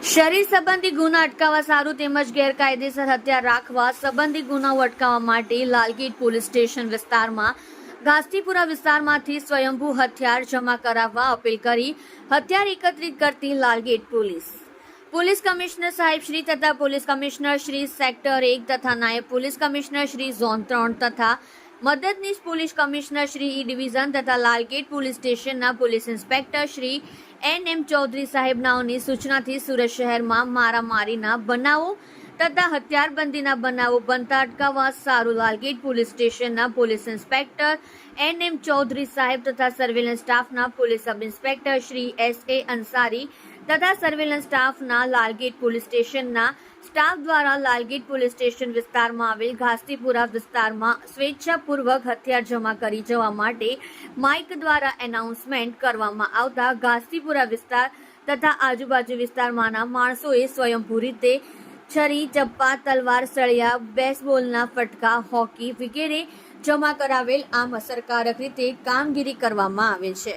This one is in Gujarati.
શરીર સંબંધી ગુના અટકાવવા સારું તેમજ ગેરકાયદેસર હત્યા રાખવા સંબંધી ગુનાઓ અટકાવવા માટે લાલગીર પોલીસ સ્ટેશન વિસ્તારમાં ઘાસતીપુરા વિસ્તારમાંથી સ્વયંભૂ હથિયાર જમા કરાવવા અપીલ કરી, હથિયાર એકત્રિત કરતી લાલગેટ પોલીસ. પોલીસ કમિશનર સાહેબ શ્રી તથા પોલીસ કમિશનર શ્રી સેક્ટર એક તથા નાયબ પોલીસ કમિશનર શ્રી ઝોન ત્રણ તથા મદદનીશ police commissioner Shri E division તથા લાલગેટ પોલીસ સ્ટેશનના police inspector Shri N M Chaudhari સાહેબનાઓની સૂચનાથી સુરત શહેરમાં મારામારીના બનાવો તથા હથિયારબંધીના બનાવો બનતા અટકાવવા સારું લાલગેટ પોલીસ સ્ટેશનના police inspector N M Chaudhary સાહેબ તથા સર્વેલન્સ સ્ટાફના police sub inspector Shri S A Ansari તથા સર્વેલન્સ સ્ટાફના લાલગેટ પોલીસ સ્ટેશનના સ્ટાફ દ્વારા લાલગેટ પોલીસ સ્ટેશન વિસ્તારમાં આવેલ ઘાસતીપુરા વિસ્તારમાં સ્વેચ્છાપૂર્વક હથિયાર જમા કરી જવા માટે માઇક દ્વારા એનાઉન્સમેન્ટ કરવામાં આવતા ઘાસતીપુરા વિસ્તાર તથા આજુબાજુ વિસ્તારમાંના માણસોએ સ્વયંભૂ રીતે છરી, ચપ્પા, તલવાર, સળિયા બેસબોલના ફટકા, હોકી વગેરે જમા કરાવેલ આમ અસરકારક રીતે કામગીરી કરવામાં આવે છે.